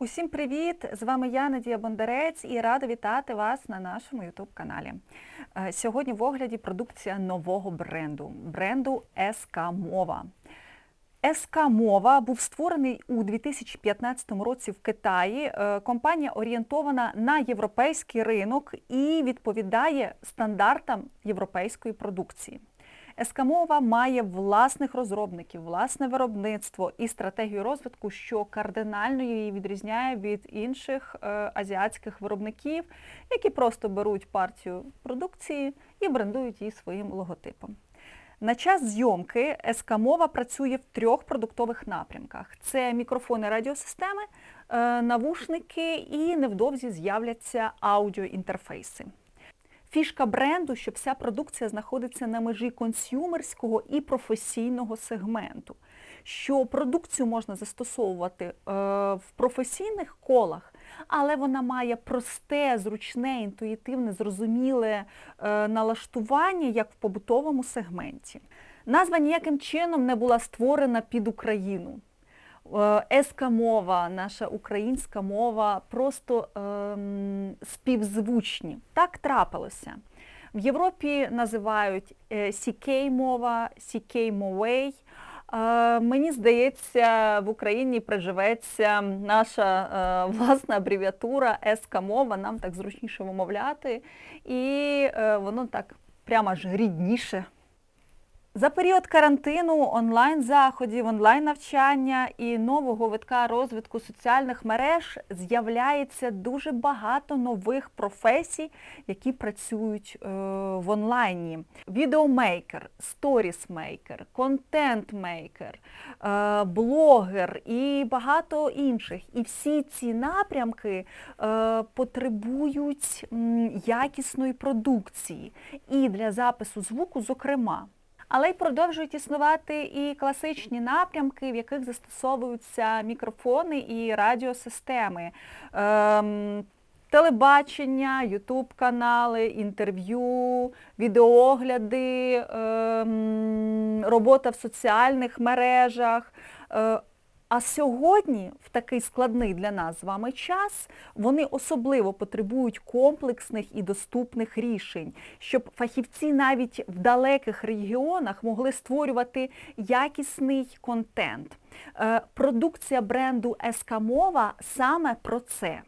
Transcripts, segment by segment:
Усім привіт! З вами я, Надія Бондарець, і рада вітати вас на нашому youtube каналі. Е, Сьогодні в огляді продукція нового бренду бренду СК Мова. СК Мова був створений у 2015 році в Китаї. Е, Компанія орієнтована на європейський ринок і відповідає стандартам європейської продукції. Ескамова має власних розробників, власне виробництво і стратегію розвитку, що кардинально її відрізняє від інших е, азіатських виробників, які просто беруть партію продукції і брендують її своїм логотипом. На час зйомки Ескамова працює в трьох продуктових напрямках: це мікрофони радіосистеми, е, навушники і невдовзі з'являться аудіоінтерфейси. Фішка бренду, що вся продукція знаходиться на межі консюмерського і професійного сегменту. Що продукцію можна застосовувати е, в професійних колах, але вона має просте, зручне, інтуїтивне, зрозуміле е, налаштування, як в побутовому сегменті. Назва ніяким чином не була створена під Україну. Е, Еска мова, наша українська мова просто ем, співзвучні. Так трапилося. В Європі називають е, CK мова, CK мовей. Е, Мені здається, в Україні приживеться наша е, власна абревіатура еска мова, нам так зручніше вимовляти, і воно так прямо ж рідніше. За період карантину, онлайн-заходів, онлайн-навчання і нового витка розвитку соціальних мереж з'являється дуже багато нових професій, які працюють е, в онлайні. Відеомейкер, сторісмейкер, контент-мейкер, е, блогер і багато інших. І всі ці напрямки е, потребують якісної продукції і для запису звуку, зокрема. Але й продовжують існувати і класичні напрямки, в яких застосовуються мікрофони і радіосистеми. Ем, Телебачення, ютуб-канали, інтерв'ю, відеоогляди, ем, робота в соціальних мережах. А сьогодні, в такий складний для нас з вами час, вони особливо потребують комплексних і доступних рішень, щоб фахівці навіть в далеких регіонах могли створювати якісний контент. Е, Продукція бренду Ескамова саме про це.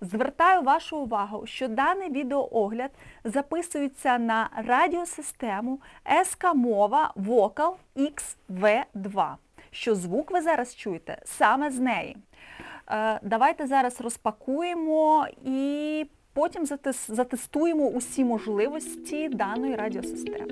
Звертаю вашу увагу, що даний відеоогляд записується на радіосистему Ескамова Vocal XV2 що звук ви зараз чуєте саме з неї. Е, Давайте зараз розпакуємо і потім затес- затестуємо усі можливості даної радіосистеми.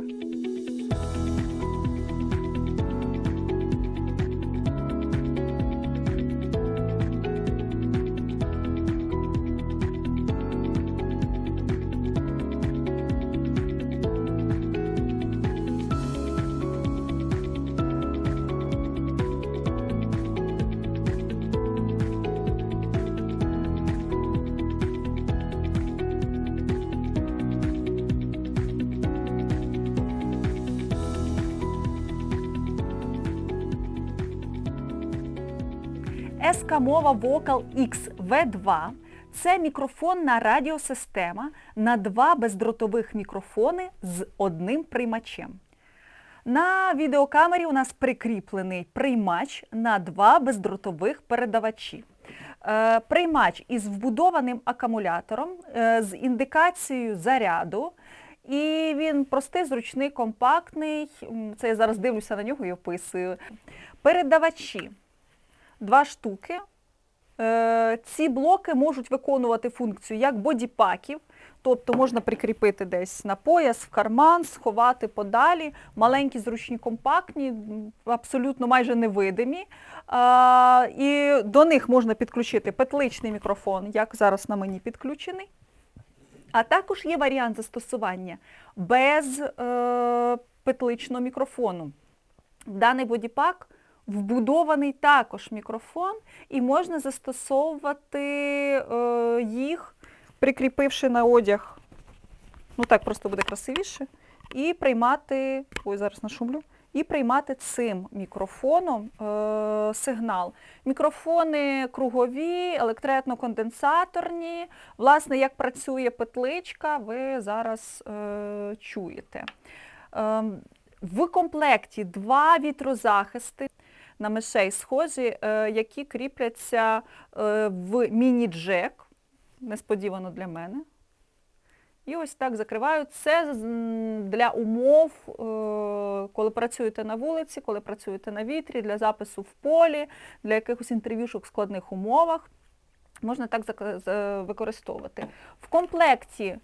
Мова Vocal XV2 це мікрофонна радіосистема на два бездротових мікрофони з одним приймачем. На відеокамері у нас прикріплений приймач на два бездротових передавачі. Е, Приймач із вбудованим акумулятором, е, з індикацією заряду. І він простий, зручний, компактний. Це я зараз дивлюся на нього і описую. Передавачі два штуки. Е, Ці блоки можуть виконувати функцію як бодіпаків, тобто можна прикріпити десь на пояс, в карман, сховати подалі. Маленькі, зручні, компактні, абсолютно майже невидимі. І до них можна підключити петличний мікрофон, як зараз на мені підключений. А також є варіант застосування без е, петличного мікрофону. Даний бодіпак вбудований також мікрофон, і можна застосовувати е, їх, прикріпивши на одяг. Ну так просто буде красивіше. І приймати, ой, зараз нашумлю, і приймати цим мікрофоном е, сигнал. Мікрофони кругові, електретно-конденсаторні. Власне, як працює петличка, ви зараз е, чуєте. Е, в комплекті два вітрозахисти на мишей схожі, е, які кріпляться е, в міні-джек, несподівано для мене. І ось так закриваю. Це для умов, е, коли працюєте на вулиці, коли працюєте на вітрі, для запису в полі, для якихось інтерв'юшок в складних умовах. Можна так використовувати. В комплекті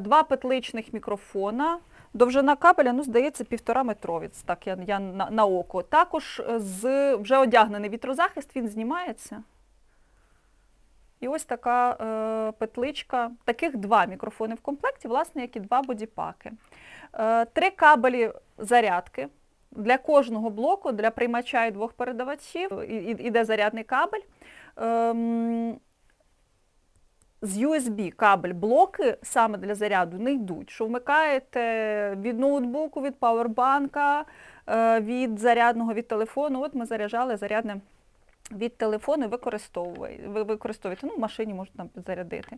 два петличних мікрофона. Довжина кабеля, ну, здається, півтора метровець, так я, я на, на око. Також е, з вже одягнений вітрозахист, він знімається. І ось така е, петличка. Таких два мікрофони в комплекті, власне, як і два бодіпаки. Е, три кабелі зарядки. Для кожного блоку, для приймача і двох передавачів іде зарядний кабель. Ем, з USB кабель блоки саме для заряду не йдуть. Що вмикаєте від ноутбуку, від павербанка, е, від зарядного від телефону. От ми заряджали зарядне від телефону і використовує- ви використовуєте. Ну, в машині можна там підзарядити.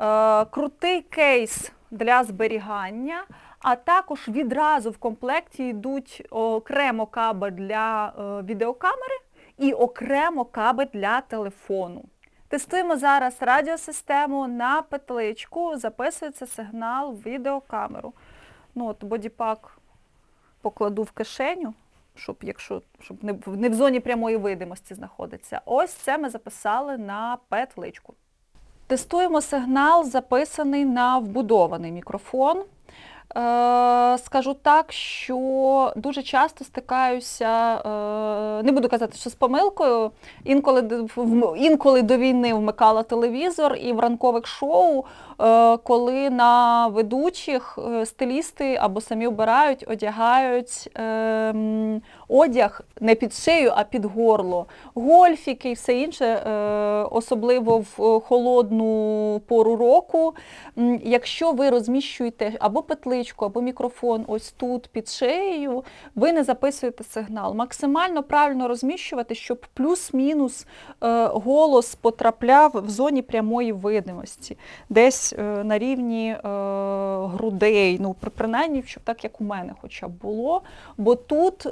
Е, крутий кейс для зберігання, а також відразу в комплекті йдуть окремо кабель для е, відеокамери і окремо кабель для телефону. Тестуємо зараз радіосистему на петличку, записується сигнал в відеокамеру. Ну, от бодіпак покладу в кишеню, щоб якщо щоб не, не в зоні прямої видимості знаходиться. Ось це ми записали на петличку. Тестуємо сигнал, записаний на вбудований мікрофон. Е, скажу так, що дуже часто стикаюся, е, не буду казати, що з помилкою. Інколи, інколи до війни вмикала телевізор і в ранкових шоу, е, коли на ведучих стилісти або самі обирають, одягають е, одяг не під шию, а під горло. Гольфіки і все інше, особливо в холодну пору року. Якщо ви розміщуєте або петличку, або мікрофон ось тут під шиєю, ви не записуєте сигнал. Максимально правильно розміщувати, щоб плюс-мінус е, голос потрапляв в зоні прямої видимості, десь е, на рівні е, грудей, ну принаймні, щоб так як у мене хоча б було. Бо тут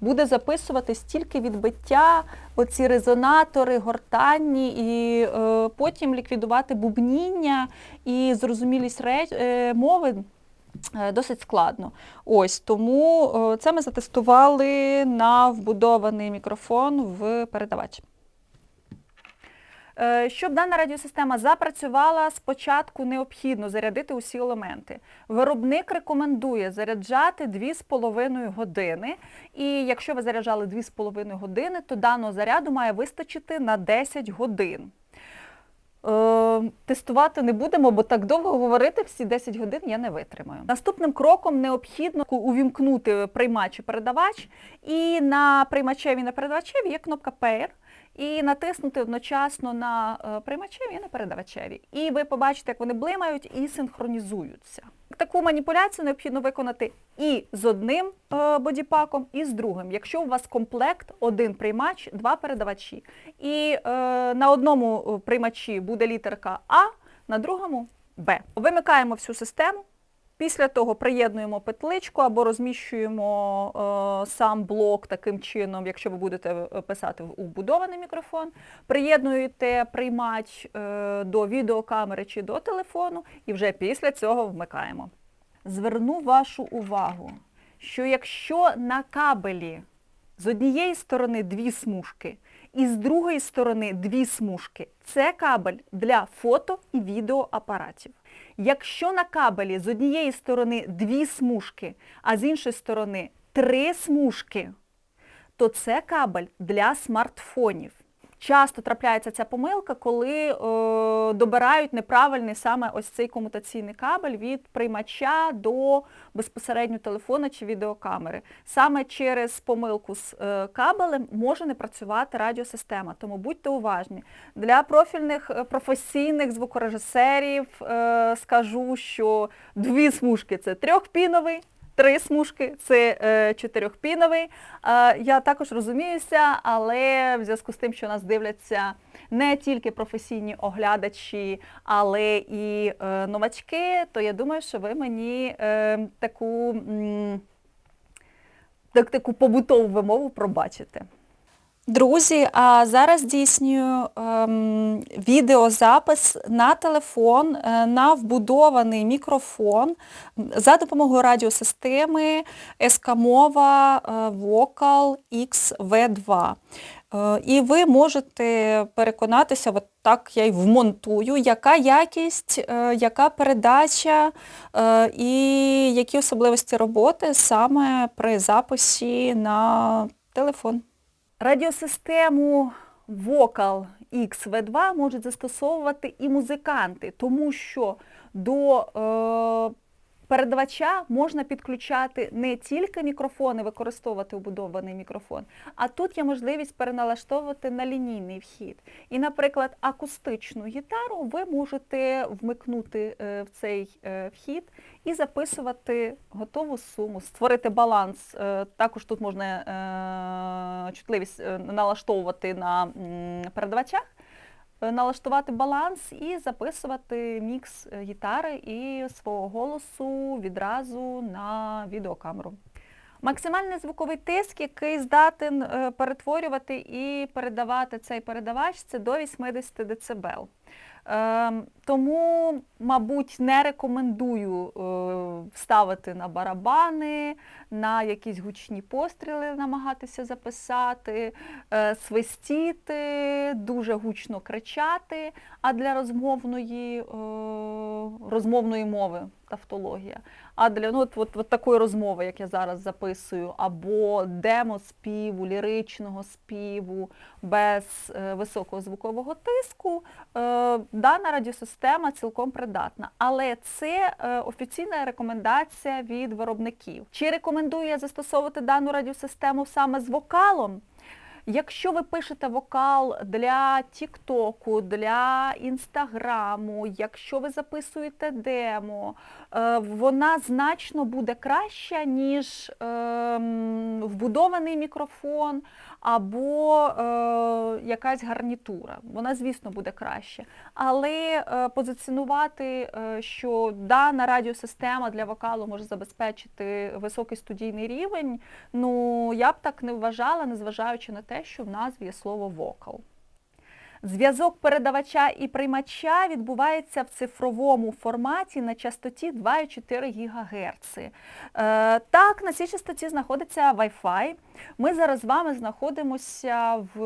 буде записуватись тільки відбиття, оці резонатори, гортанні, і потім ліквідувати бубніння і зрозумілість мови. Е, Досить складно. Ось тому е, це ми затестували на вбудований мікрофон в передавач. Е, Щоб дана радіосистема запрацювала, спочатку необхідно зарядити усі елементи. Виробник рекомендує заряджати 2,5 години. І якщо ви заряджали 2,5 години, то даного заряду має вистачити на 10 годин. Е, Тестувати не будемо, бо так довго говорити всі 10 годин я не витримаю. Наступним кроком необхідно увімкнути приймач і передавач, і на приймачеві і на передавачеві є кнопка Pair, і натиснути одночасно на е, приймачеві і на передавачеві. І ви побачите, як вони блимають і синхронізуються. Таку маніпуляцію необхідно виконати і з одним е, бодіпаком, і з другим. Якщо у вас комплект, один приймач, два передавачі. І е, на одному е, приймачі буде літерка А, на другому Б. Вимикаємо всю систему. Після того приєднуємо петличку або розміщуємо е, сам блок таким чином, якщо ви будете е, писати в вбудований мікрофон. Приєднуєте приймач е, до відеокамери чи до телефону і вже після цього вмикаємо. Зверну вашу увагу, що якщо на кабелі з однієї сторони дві смужки і з другої сторони дві смужки, це кабель для фото і відеоапаратів. Якщо на кабелі з однієї сторони дві смужки, а з іншої сторони три смужки, то це кабель для смартфонів. Часто трапляється ця помилка, коли е, добирають неправильний саме ось цей комутаційний кабель від приймача до безпосередньо телефона чи відеокамери. Саме через помилку з е, кабелем може не працювати радіосистема, тому будьте уважні. Для профільних е, професійних звукорежисерів е, скажу, що дві смужки це трьохпіновий, три смужки, це е, чотирьохпіновий. Е, я також розуміюся, але в зв'язку з тим, що нас дивляться не тільки професійні оглядачі, але і е, новачки, то я думаю, що ви мені таку, таку побутову вимову пробачите. Друзі, а зараз здійснюю ем, відеозапис на телефон е, на вбудований мікрофон за допомогою радіосистеми Ескамова е, Vocal XV2. Е, І ви можете переконатися, от так я й вмонтую, яка якість, е, яка передача е, і які особливості роботи саме при записі на телефон. Радіосистему Vocal XV2 можуть застосовувати і музиканти, тому що до е, передавача можна підключати не тільки мікрофони, використовувати вбудований мікрофон, а тут є можливість переналаштовувати на лінійний вхід. І, наприклад, акустичну гітару ви можете вмикнути е, в цей е, вхід і записувати готову суму, створити баланс. Е, Також тут можна чутливість налаштовувати на передавачах, налаштувати баланс і записувати мікс е, гітари і свого голосу відразу на відеокамеру. Максимальний звуковий тиск, який здатен е, перетворювати і передавати цей передавач, це до 80 дБ. Ем, Тому, мабуть, не рекомендую е, ставити на барабани, на якісь гучні постріли намагатися записати, е, свистіти, дуже гучно кричати, а для розмовної, е, розмовної мови тавтологія. А для ну, от, от, от такої розмови, як я зараз записую, або демо-співу, ліричного співу без е, високого звукового тиску, е, дана радіосистема цілком придатна. Але це е, офіційна рекомендація від виробників. Чи рекомендую я застосовувати дану радіосистему саме з вокалом? Якщо ви пишете вокал для Тіктоку, для Інстаграму, якщо ви записуєте демо, е, вона значно буде краща, ніж ем, вбудований мікрофон або е, якась гарнітура. Вона, звісно, буде краще. Але е, позиціонувати, що дана радіосистема для вокалу може забезпечити високий студійний рівень, ну я б так не вважала, незважаючи на те, що в назві є слово вокал. Зв'язок передавача і приймача відбувається в цифровому форматі на частоті 2,4 ГГц. Е, так, на цій частоті знаходиться Wi-Fi. Ми зараз з вами знаходимося в,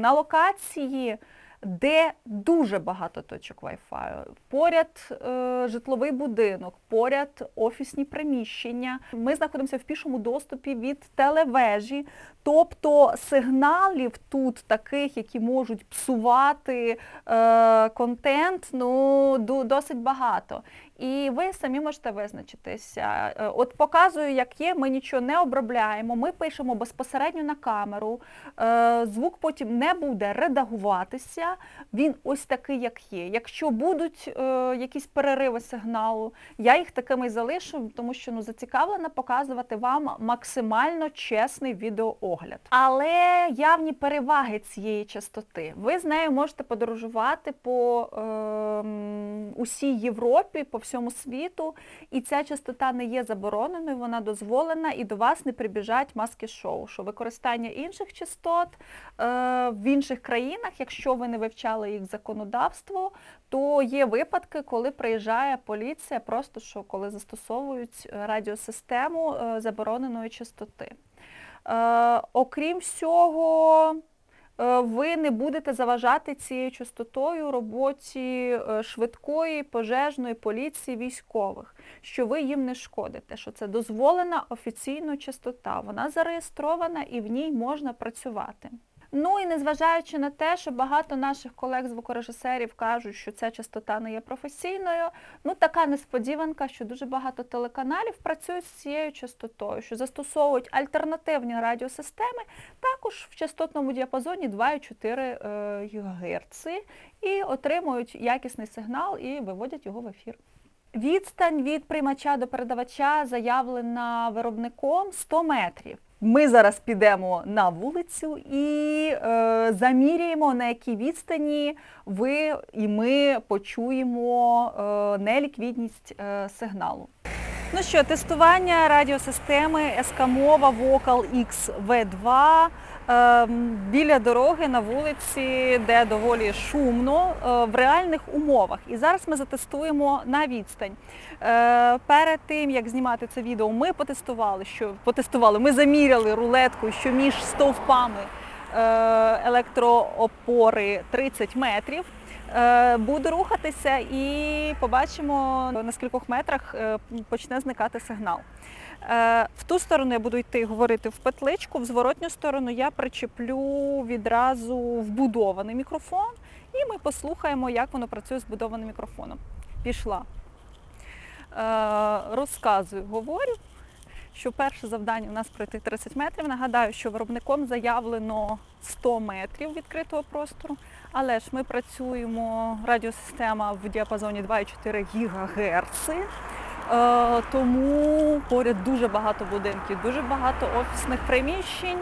на локації, де дуже багато точок Wi-Fi. Поряд е, житловий будинок, поряд офісні приміщення. Ми знаходимося в пішому доступі від телевежі, тобто сигналів тут таких, які можуть псувати е, контент, ну досить багато. І ви самі можете визначитися. Е, От показую, як є, ми нічого не обробляємо, ми пишемо безпосередньо на камеру, е, звук потім не буде редагуватися, він ось такий, як є. Якщо будуть е, якісь перериви сигналу, я їх такими залишу, тому що ну, зацікавлена показувати вам максимально чесний відеоогляд. Але явні переваги цієї частоти. Ви з нею можете подорожувати по ем, усій Європі, по всьому світу, і ця частота не є забороненою, вона дозволена, і до вас не прибіжать маски-шоу, що використання інших частот е, в інших країнах, якщо ви не вивчали їх законодавство, то є випадки, коли приїжджає поліція, просто що коли застосовують радіосистему е, забороненої частоти. Е, окрім всього, ви не будете заважати цією частотою роботі е, швидкої, пожежної, поліції, військових, що ви їм не шкодите, що це дозволена офіційно частота, вона зареєстрована і в ній можна працювати. Ну і незважаючи на те, що багато наших колег-звукорежисерів кажуть, що ця частота не є професійною, ну така несподіванка, що дуже багато телеканалів працюють з цією частотою, що застосовують альтернативні радіосистеми також в частотному діапазоні 2,4 ГГц і отримують якісний сигнал і виводять його в ефір. Відстань від приймача до передавача заявлена виробником 100 метрів. Ми зараз підемо на вулицю і е, заміряємо, на якій відстані ви і ми почуємо е, неліквідність е, сигналу. Ну що, тестування радіосистеми Ескамова Vocal X V2 ем, біля дороги на вулиці, де доволі шумно, е, в реальних умовах. І зараз ми затестуємо на відстань. Е, Перед тим, як знімати це відео, ми потестували, що потестували, ми заміряли рулетку, що між стовпами е, електроопори 30 метрів. Е, Буде рухатися і побачимо на скількох метрах е, почне зникати сигнал. Е, В ту сторону я буду йти говорити в петличку, в зворотню сторону я причеплю відразу вбудований мікрофон, і ми послухаємо, як воно працює з вбудованим мікрофоном. Пішла. Розказую, говорю, що перше завдання у нас пройти 30 метрів. Нагадаю, що виробником заявлено 100 метрів відкритого простору, але ж ми працюємо, радіосистема в діапазоні 2,4 ГГц. Е, тому поряд дуже багато будинків, дуже багато офісних приміщень,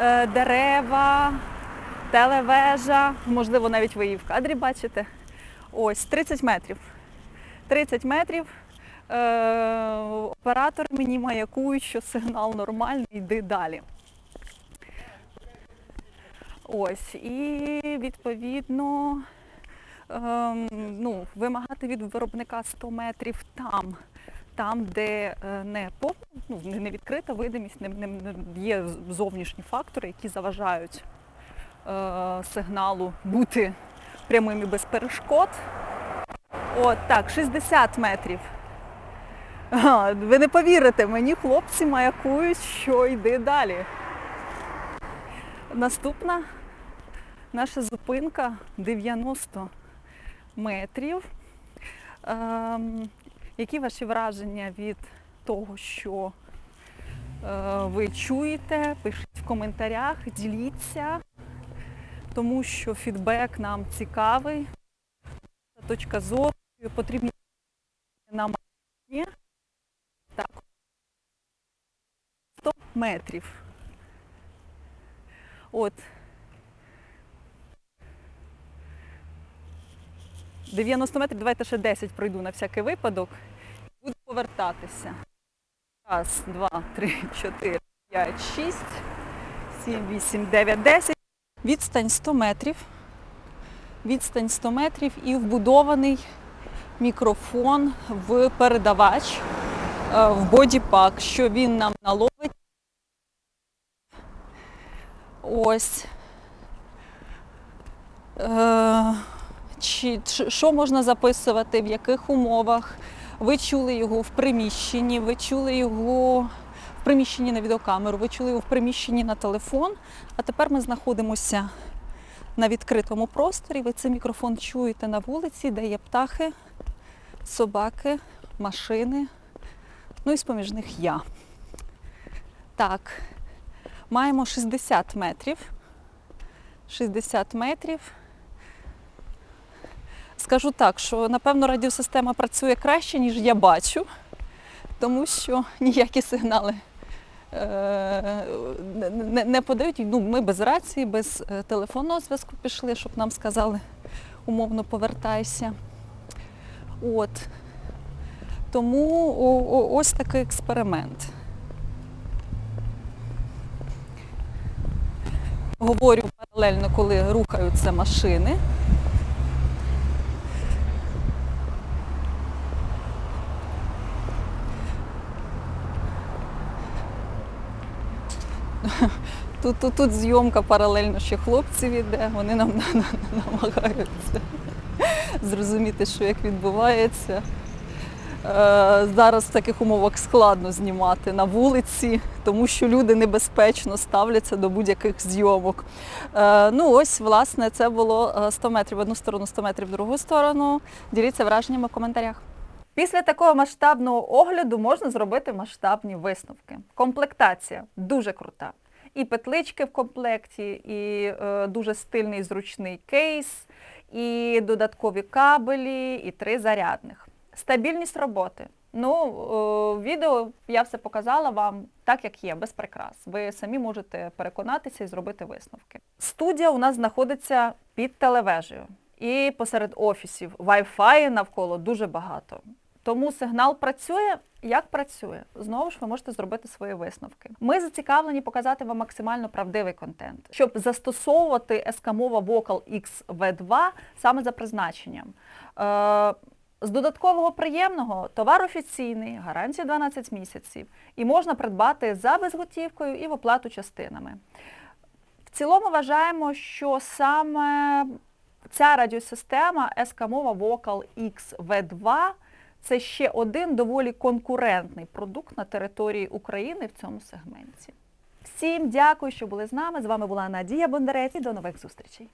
е, дерева, телевежа, можливо, навіть ви її в кадрі бачите. Ось 30 метрів. 30 метрів. Е, оператор мені маякує, що сигнал нормальний, йди далі. Ось, і відповідно ем, ну, вимагати від виробника 100 метрів там, там, де е, не ну, не- відкрита видимість, не, не- є зовнішні фактори, які заважають е, сигналу бути прямим і без перешкод. От так, 60 метрів. Ви не повірите, мені хлопці маякують, що йди далі. Наступна наша зупинка 90 метрів. Ем, які ваші враження від того, що е, ви чуєте? Пишіть в коментарях, діліться, тому що фідбек нам цікавий. Точка зору потрібно нам. Так. 100 метрів. От. 90 метрів, давайте ще 10 пройду на всякий випадок. Буду повертатися. Раз, два, три, чотири, п'ять, шість, сім, вісім, дев'ять, десять. Відстань 100 метрів. Відстань 100 метрів і вбудований мікрофон в передавач в бодіпак, що він нам наловить. Ось. Е, чи- що можна записувати, в яких умовах. Ви чули його в приміщенні, ви чули його в приміщенні на відеокамеру, ви чули його в приміщенні на телефон. А тепер ми знаходимося на відкритому просторі. Ви цей мікрофон чуєте на вулиці, де є птахи, собаки, машини. Ну і з-поміж них я. Так, маємо 60 метрів. 60 метрів. Скажу так, що напевно радіосистема працює краще, ніж я бачу, тому що ніякі сигнали е, не, не- не подають. Ну, ми без рації, без е, телефонного зв'язку пішли, щоб нам сказали умовно повертайся. От. Тому ось такий експеримент. Говорю паралельно, коли рухаються машини. Тут, тут, тут зйомка паралельно ще хлопців іде, вони нам на- на- намагаються зрозуміти, що як відбувається. Е, Зараз в таких умовах складно знімати на вулиці, тому що люди небезпечно ставляться до будь-яких зйомок. Е, Ну ось, власне, це було е, 100 метрів в одну сторону, 100 метрів в другу сторону. Діліться враженнями в коментарях. Після такого масштабного огляду можна зробити масштабні висновки. Комплектація дуже крута. І петлички в комплекті, і е, дуже стильний зручний кейс, і додаткові кабелі, і три зарядних. Стабільність роботи. Ну, е, відео я все показала вам так, як є, без прикрас. Ви самі можете переконатися і зробити висновки. Студія у нас знаходиться під телевежею і посеред офісів. Wi-Fi навколо дуже багато. Тому сигнал працює. Як працює? Знову ж ви можете зробити свої висновки. Ми зацікавлені показати вам максимально правдивий контент, щоб застосовувати ескамова Vocal X V2 саме за призначенням. З додаткового приємного товар офіційний, гарантія 12 місяців, і можна придбати за безготівкою і в оплату частинами. В цілому вважаємо, що саме ця радіосистема Ескамова Vocal X V2 це ще один доволі конкурентний продукт на території України в цьому сегменті. Всім дякую, що були з нами. З вами була Надія Бондарець і до нових зустрічей.